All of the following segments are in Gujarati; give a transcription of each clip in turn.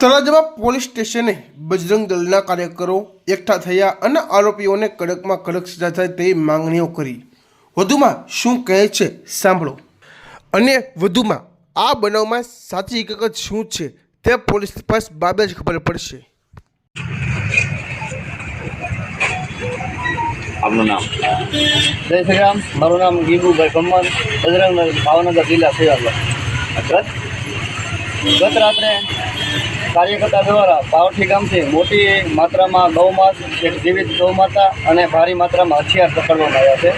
તળાજામાં પોલીસ સ્ટેશને બજરંગ દળના કાર્યકરો એકઠા થયા અને આરોપીઓને કડકમાં કડક સજા થાય તેવી માંગણીઓ કરી. વધુમાં શું કહે છે સાંભળો. અને વધુમાં આ બનાવમાં સાચી હકીકત શું છે તે પોલીસ તપાસ બાબે જ ખબર પડશે. આપનું નામ? જય શ્રી રામ. મારું નામ ગીબુભાઈ કમર બજરંગ ભાવનગર જિલ્લા સેવાગર ગત રાત્રે કાર્યકર્તા દ્વારા પાવઠી ગામથી મોટી માત્રામાં ગૌમાસ જીવિત ગૌમાતા અને ભારી માત્રામાં હથિયાર પકડવામાં આવ્યા છે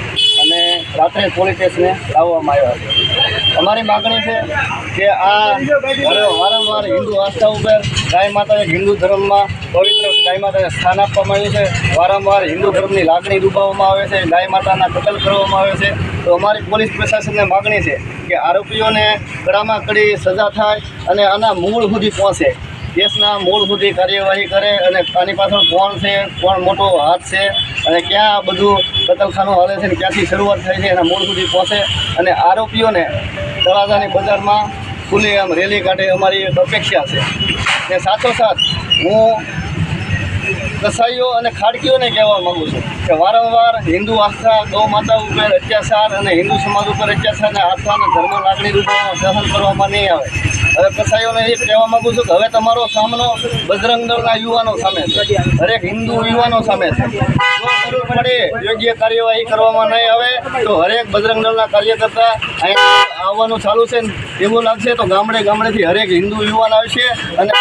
અને રાત્રે પોલીસ સ્ટેશને લાવવામાં આવ્યા છે. અમારી માગણી છે કે આ વારંવાર હિન્દુ આસ્થા ઉપર ગાય માતાને હિન્દુ ધર્મમાં પવિત્ર ગાય માતાને સ્થાન આપવામાં આવ્યું છે. વારંવાર હિન્દુ ધર્મની લાગણી દુભાવવામાં આવે છે. ગાય માતાના કતલ કરવામાં આવે છે. તો અમારી પોલીસ પ્રશાસનને માગણી છે કે આરોપીઓને કડામાં કડી સજા થાય અને આના મૂળ સુધી પહોંચે. દેશના મૂળ સુધી કાર્યવાહી કરે અને આની પાછળ કોણ છે, કોણ મોટો હાથ છે અને ક્યાં આ બધું કતલખાનું હાલે છે અને ક્યાંથી શરૂઆત થઈ છે એના મૂળ સુધી પહોંચે. અને આરોપીઓને તળાજાની બજારમાં ખુલ્લી આમ રેલી કાઢે અમારી અપેક્ષા છે. ને સાથોસાથ હું કસાઈઓ અને ખાડકીઓને કહેવા માગું છું કે વારંવાર હિન્દુ આસ્થા, ગૌ માતા ઉપર અત્યાચાર અને હિન્દુ સમાજ ઉપર અત્યાચારને આસ્થા અને ધર્મ લાગણી રૂપે સહન કરવામાં નહીં આવે. હવે કસાઈઓને એ કહેવા માગું છું કે હવે તમારો સામનો બજરંગ દળના યુવાનો સામે છે. દરેક હિન્દુ યુવાનો સામે છે. પડે યોગ્ય કાર્યવાહી કરવામાં નહીં આવે, તો હરેક બજરંગ દળના કાર્યકર્તા અહીંયા આવવાનું ચાલુ છે એવું લાગશે તો ગામડે ગામડેથી હરેક હિન્દુ યુવાન આવશે અને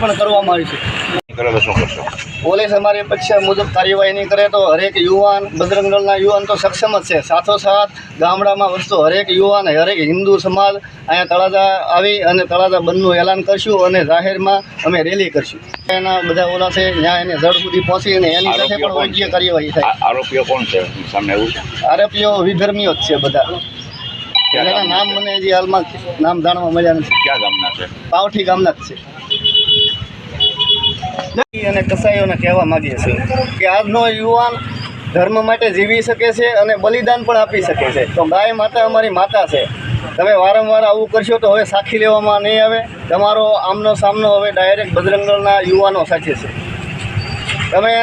પણ કરવામાં આવી કરશો? પોલીસ અમારી અપેક્ષા મુજબ કાર્યવાહી નહીં કરે તો હરેક યુવાન બજરંગ દળના યુવાન તો સક્ષમ જ છે. સાથોસાથ ગામડામાં વસતો હરેક યુવાન હરેક હિન્દુ સમાજ અહીંયા તળાજા આવી અને તળાજા બંધનું એલાન કરશું અને જાહેરમાં અમે રેલી કરશું. એના બધા ઓલા છે ત્યાં એને જળ સુધી પહોંચી અને એની સાથે પણ યોગ્ય કાર્યવાહી થાય. આરોપીઓ કોણ છે? સામે એવું આરોપીઓ વિધર્મીઓ જ છે બધા. નામ મને હજી હાલમાં નામ જાણવા મળ્યા નથી. ક્યાં ગામના છે? પાવઠી ગામના જ છે. અને કસાઈઓને કહેવા માંગીએ છીએ કે આજનો યુવાન ધર્મ માટે જીવી શકે છે અને બલિદાન પણ આપી શકે છે. તો ગાય માતા અમારી માતા છે. તમે વારંવાર આવું કરશો તો હવે સાખી લેવામાં નહીં આવે. તમારો આમનો સામનો હવે ડાયરેક્ટ બજરંગ યુવાનો સાથે છે. તમે,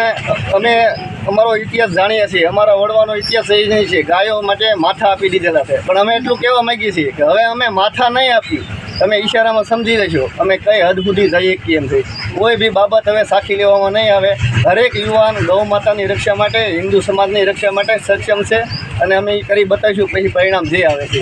અમે અમારો ઇતિહાસ જાણીએ છીએ. અમારા વડવાનો ઇતિહાસ એ નહીં છે. ગાયો માટે માથા આપી દીધેલા છે. પણ અમે એટલું કહેવા માંગીએ છીએ કે હવે અમે માથા નહીં આપી. તમે ઈશારામાં સમજી લેશો અમે કઈ હદ સુધી જઈએ, કેમ થઈ કોઈ બી બાબત હવે સાખી લેવામાં નહીં આવે. દરેક યુવાન ગૌ માતાની રક્ષા માટે, હિન્દુ સમાજની રક્ષા માટે સક્ષમ છે અને અમે એ કરી બતાવીશું પછી પરિણામ જે આવે છે.